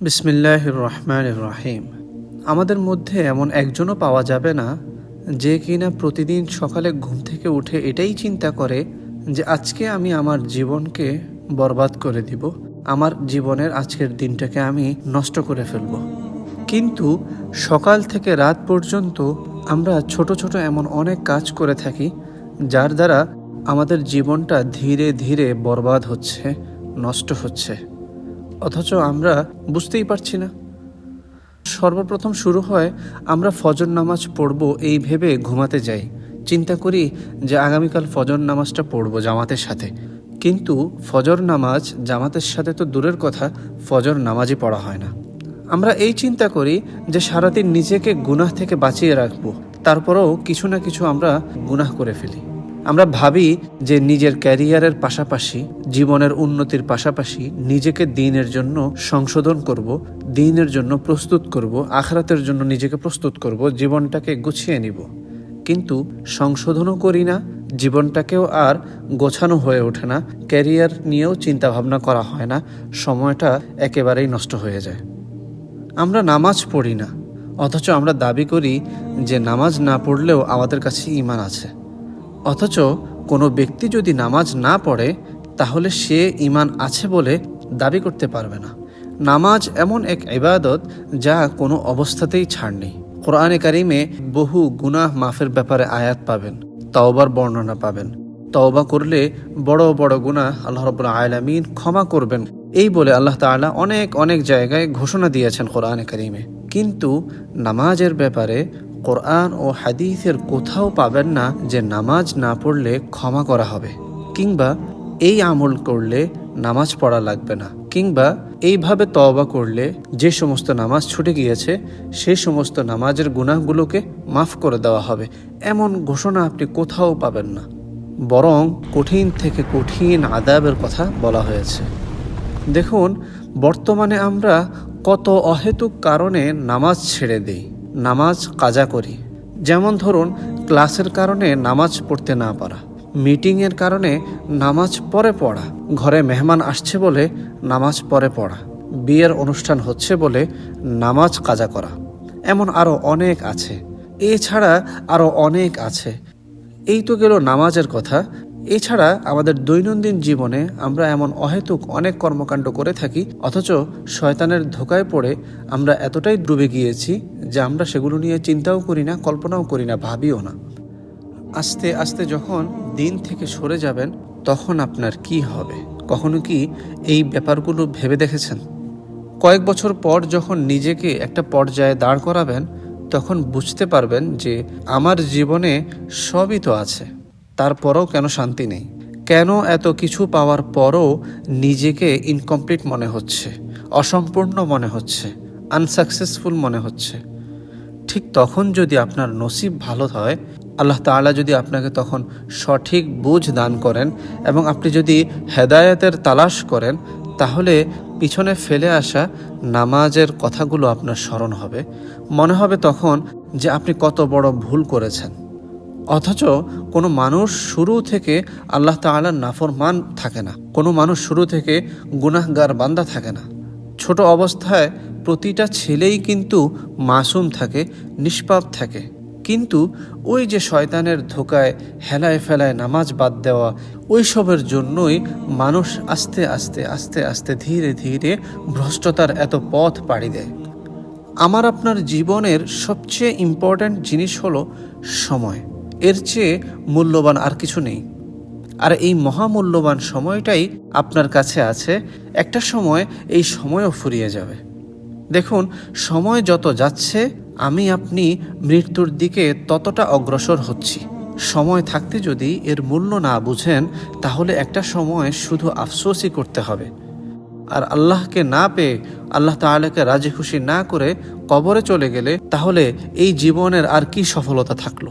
বিসমিল্লাহ রহমান রহিম। আমাদের মধ্যে এমন একজনও পাওয়া যাবে না যে কিনা প্রতিদিন সকালে ঘুম থেকে উঠে এটাই চিন্তা করে যে আজকে আমি আমার জীবনকে বরবাদ করে দিব, আমার জীবনের আজকের দিনটাকে আমি নষ্ট করে ফেলব। কিন্তু সকাল থেকে রাত পর্যন্ত আমরা ছোট ছোট এমন অনেক কাজ করে থাকি যার দ্বারা আমাদের জীবনটা ধীরে ধীরে বরবাদ হচ্ছে, নষ্ট হচ্ছে। অথচ আমরা বুঝতেই পারছি না। সর্বপ্রথম শুরু হয়, আমরা ফজর নামাজ পড়ব এই ভেবে ঘুমাতে যাই। চিন্তা করি যে আগামীকাল ফজর নামাজটা পড়ব জামাতের সাথে। কিন্তু ফজর নামাজ জামাতের সাথে তো দূরের কথা, ফজর নামাজই পড়া হয় না। আমরা এই চিন্তা করি যে সারাদিন নিজেকে গুনাহ থেকে বাঁচিয়ে রাখব। তারপরেও কিছু না কিছু আমরা গুনাহ করে ফেলি। আমরা ভাবি যে নিজের ক্যারিয়ারের পাশাপাশি, জীবনের উন্নতির পাশাপাশি নিজেকে দিনের জন্য সংশোধন করব, দিনের জন্য প্রস্তুত করব, আখরাতের জন্য নিজেকে প্রস্তুত করব, জীবনটাকে গুছিয়ে নিব। কিন্তু সংশোধনও করি না, জীবনটাকেও আর গোছানো হয়ে ওঠে না, ক্যারিয়ার নিয়েও চিন্তা ভাবনা করা হয় না, সময়টা একেবারেই নষ্ট হয়ে যায়। আমরা নামাজ পড়ি না, অথচ আমরা দাবি করি যে নামাজ না পড়লেও আমাদের কাছে ইমান আছে। অথচ কোনো ব্যক্তি যদি নামাজ না পড়ে, তাহলে সে ইমান আছে বলে দাবি করতে পারবে না। নামাজ এমন এক ইবাদত যা কোনো অবস্থাতেই ছাড় নেই। কোরআনে কারিমে বহু গুনাহ মাফের ব্যাপারে আয়াত পাবেন, তাওবার বর্ণনা পাবেন। তওবা করলে বড় বড় গুনাহ আল্লাহ রবুল্লা আলামিন ক্ষমা করবেন। এই বলে আল্লাহ তাআলা অনেক অনেক জায়গায় ঘোষণা দিয়েছেন কোরআনে কারিমে। কিন্তু নামাজের ব্যাপারে কোরআন ও হাদিসের কোথাও পাবেন না যে নামাজ না পড়লে ক্ষমা করা হবে, কিংবা এই আমল করলে নামাজ পড়া লাগবে না, কিংবা এইভাবে তওবা করলে যে সমস্ত নামাজ ছুটে গিয়েছে সেই সমস্ত নামাজের গুনাহগুলোকে মাফ করে দেওয়া হবে। এমন ঘোষণা আপনি কোথাও পাবেন না। বরং কঠিন থেকে কঠিন আদাবের কথা বলা হয়েছে। দেখুন, বর্তমানে আমরা কত অহেতুক কারণে নামাজ ছেড়ে দিই। নামাজ কাজা করি। যেমন ধরুন, ক্লাসের কারণে নামাজ পড়তে না পারা, মিটিংয়ের কারণে নামাজ পরে পড়া, ঘরে মেহমান আসছে বলে নামাজ পরে পড়া, বিয়ের অনুষ্ঠান হচ্ছে বলে নামাজ কাজা করা, এমন আরও অনেক আছে। এছাড়া আরও অনেক আছে। এই তো গেল নামাজের কথা। এছাড়া আমাদের দৈনন্দিন জীবনে আমরা এমন অহেতুক অনেক কর্মকাণ্ড করে থাকি, অথচ শয়তানের ধোকায় পড়ে আমরা এতটাই ডুবে গিয়েছি যে আমরা সেগুলো নিয়ে চিন্তাও করি না, কল্পনাও করি না, ভাবিও না। আস্তে আস্তে যখন দিন থেকে সরে যাবেন, তখন আপনার কি হবে? কখনো কি এই ব্যাপারগুলো ভেবে দেখেছেন? কয়েক বছর পর যখন নিজেকে একটা পর্যায়ে দাঁড় করাবেন, তখন বুঝতে পারবেন যে আমার জীবনে সবই তো আছে। তারপরও কেন শান্তি নেই? কেন এত কিছু পাওয়ার পরও নিজেকে ইনকমপ্লিট মনে হচ্ছে? অসম্পূর্ণ মনে হচ্ছে? আনসাকসেসফুল মনে হচ্ছে? ঠিক তখন যদি আপনার নসিব ভালো হয়, আল্লাহ তাআলা যদি আপনাকে তখন সঠিক বুঝ দান করেন এবং আপনি যদি হেদায়তের তালাশ করেন, তাহলে পিছনে ফেলে আসা নামাজের কথাগুলো আপনার স্মরণ হবে। মনে হবে তখন যে আপনি কত বড় ভুল করেছেন। অথচ কোনো মানুষ শুরু থেকে আল্লাহ তাআলার নাফরমান থাকে না। কোনো মানুষ শুরু থেকে গুনাহগার বান্দা থাকে না। ছোট অবস্থায় প্রতিটা ছেলেই কিন্তু মাসুম থাকে, নিষ্পাপ থাকে। কিন্তু ওই যে শয়তানের ধোকায় হেলায় ফেলায় নামাজ বাদ দেওয়া, ওই সবের জন্যই মানুষ আস্তে আস্তে আস্তে আস্তে ধীরে ধীরে ভ্রষ্টতার এত পথ পাড়ি দেয়। আমার আপনার জীবনের সবচেয়ে ইম্পর্ট্যান্ট জিনিস হলো সময়। এর চেয়ে মূল্যবান আর কিছু নেই। আর এই মহামূল্যবান সময়টাই আপনার কাছে আছে, একটা সময় এই সময়ও ফুরিয়ে যাবে। দেখুন, সময় যত যাচ্ছে, আমি আপনি মৃত্যুর দিকে ততটা অগ্রসর হচ্ছি। সময় থাকতে যদি এর মূল্য না বুঝেন, তাহলে একটা সময় শুধু আফসোসই করতে হবে। আর আল্লাহকে না পেয়ে, আল্লাহ তাআলাকে রাজি খুশি না করে কবরে চলে গেলে, তাহলে এই জীবনের আর কি সফলতা থাকল?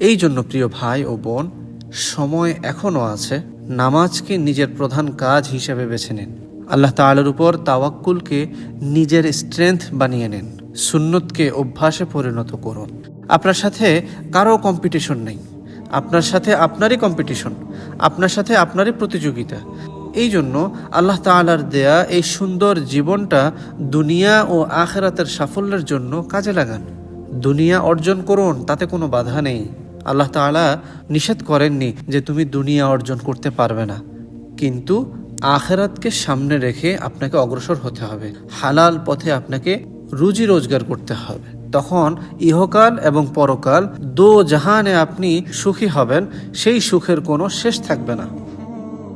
এই জন্য প্রিয় ভাই ও বোন, সময় এখনও আছে, নামাজকে নিজের প্রধান কাজ হিসেবে বেছে নিন। আল্লাহ তাআলার উপর তাওয়াক্কুলকে নিজের স্ট্রেংথ বানিয়ে নিন, সুন্নতকে অভ্যাসে পরিণত করুন। আপনার সাথে কারও কম্পিটিশন নেই, আপনার সাথে আপনারই কম্পিটিশন, আপনার সাথে আপনারই প্রতিযোগিতা। এই জন্য আল্লাহ তাআলার দেয়া এই সুন্দর জীবনটা দুনিয়া ও আখেরাতের সাফল্যের জন্য কাজে লাগান। দুনিয়া অর্জন করুন, তাতে কোনো বাধা নেই। আল্লাহ তাআলা নিষেধ করেননি যে তুমি দুনিয়া অর্জন করতে পারবে না। কিন্তু আখেরাতকে সামনে রেখে আপনাকে অগ্রসর হতে হবে। হালাল পথে আপনাকে রুজি রোজগার করতে হবে। তখন ইহকাল এবং পরকাল দো জাহানে আপনি সুখী হবেন, সেই সুখের কোনো শেষ থাকবে না।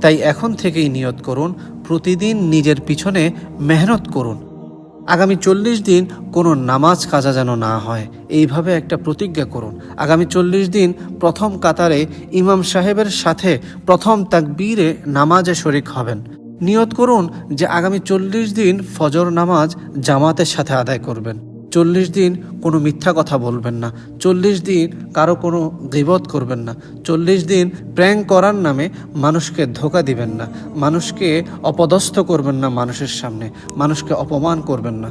তাই এখন থেকেই নিয়ত করুন, প্রতিদিন নিজের পিছনে মেহনত করুন। আগামী চল্লিশ দিন কোনো নামাজ কাজা যেন না হয়। এইভাবে একটা প্রতিজ্ঞা করুন। আগামী চল্লিশ দিন প্রথম কাতারে ইমাম সাহেবের সাথে প্রথম তাক বীরে নামাজে শরিক হবেন। নিয়ত করুন যে আগামী চল্লিশ দিন ফজর নামাজ জামাতের সাথে আদায় করবেন। চল্লিশ দিন কোনো মিথ্যা কথা বলবেন না। চল্লিশ দিন কারও কোনো গিবত করবেন না। চল্লিশ দিন প্র্যাঙ্ক করার নামে মানুষকে ধোকা দিবেন না। মানুষকে অপদস্থ করবেন না মানুষের সামনে। মানুষকে অপমান করবেন না।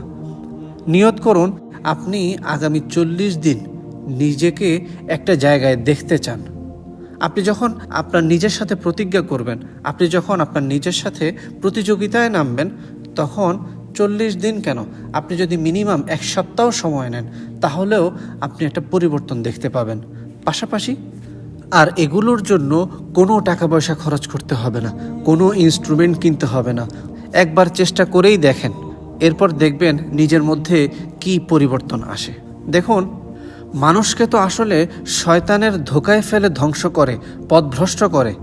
নিয়ত করুন, আপনি আগামী চল্লিশ দিন নিজেকে একটা জায়গায় দেখতে চান। আপনি যখন আপনার নিজের সাথে প্রতিজ্ঞা করবেন, আপনি যখন আপনার নিজের সাথে প্রতিযোগিতায় নামবেন, তখন চল্লিশ দিন কেন? আপনি যদি মিনিমাম এক সপ্তাহ সময় নেন, তাহলেও আপনি একটা পরিবর্তন দেখতে পাবেন। পাশাপাশি, আর এগুলোর জন্য কোনো টাকা পয়সা খরচ করতে হবে না, কোনো ইনস্ট্রুমেন্ট কিনতে হবে না। একবার চেষ্টা করেই দেখেন, এরপর দেখবেন নিজের মধ্যে কি পরিবর্তন আসে। দেখুন, মানুষকে তো আসলে শয়তানের ধোকায় ফেলে ধ্বংস করে, পথভ্রষ্ট করে।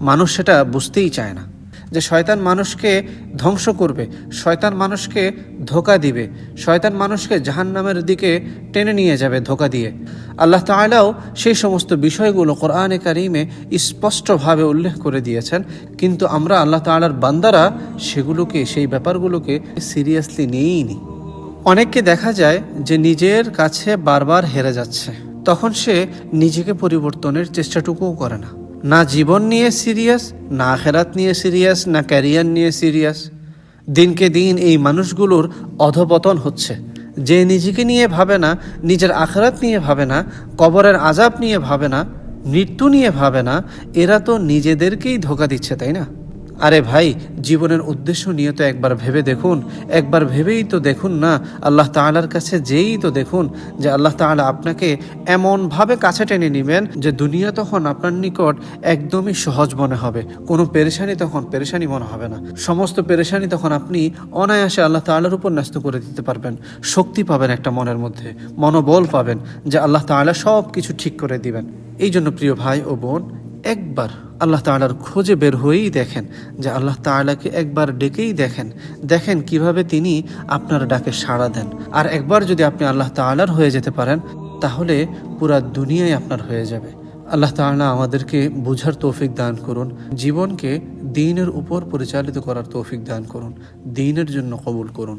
মানুষ সেটা বুঝতেই চায় না। যে শয়তান মানুষকে ধ্বংস করবে, শয়তান মানুষকে ধোকা দিবে, শয়তান মানুষকে জাহান্নামের দিকে টেনে নিয়ে যাবে ধোকা দিয়ে। আল্লাহ তাআলাও সেই সমস্ত বিষয়গুলো কোরআনে কারিমে স্পষ্টভাবে উল্লেখ করে দিয়েছেন, কিন্তু আমরা আল্লাহ তাআলার বান্দারা সেগুলোকে, সেই ব্যাপারগুলোকে সিরিয়াসলি নিয়েই নি অনেককে দেখা যায় যে নিজের কাছে বারবার হেরে যাচ্ছে, তখন সে নিজেকে পরিবর্তনের চেষ্টাটুকুও করে না। না জীবন নিয়ে সিরিয়াস, না আখেরাত নিয়ে সিরিয়াস, না ক্যারিয়ার নিয়ে সিরিয়াস। দিনকে দিন এই মানুষগুলোর অধপতন হচ্ছে। যে নিজেকে নিয়ে ভাবে না, নিজের আখেরাত নিয়ে ভাবে না, কবরের আজাব নিয়ে ভাবে না, মৃত্যু নিয়ে ভাবে না, এরা তো নিজেদেরকেই ধোকা দিচ্ছে, তাই না? আরে ভাই, জীবনের উদ্দেশ্য নিয়ে তো একবার ভেবে দেখুন। একবার ভেবেই তো দেখুন না, আল্লাহ তাআলার কাছে যেই তো দেখুন যে আল্লাহ তাআলা আপনাকে এমনভাবে কাছে টেনে নেবেন যে দুনিয়া তখন আপনার নিকট একদমই সহজ মনে হবে। কোনো পেরেশানি তখন পেরেশানি মনে হবে না। সমস্ত পেরেশানি তখন আপনি অনায়াসে আল্লাহ তাআলার উপর ন্যস্ত করে দিতে পারবেন। শক্তি পাবেন একটা মনের মধ্যে, মনোবল পাবেন যে আল্লাহ তাআলা সব কিছু ঠিক করে দিবেন। এই জন্য প্রিয় ভাই ও বোন, একবার আল্লাহ তাআলার খোঁজে বের হয়েই দেখেন, যে আল্লাহ তাআলাকে একবার ডেকেই দেখেন। দেখেন কীভাবে তিনি আপনার ডাকে সাড়া দেন। আর একবার যদি আপনি আল্লাহ তাআলার হয়ে যেতে পারেন, তাহলে পুরা দুনিয়াই আপনার হয়ে যাবে। আল্লাহ তাআলা আমাদেরকে বুঝার তৌফিক দান করুন, জীবনকে দিনের উপর পরিচালিত করার তৌফিক দান করুন, দিনের জন্য কবুল করুন।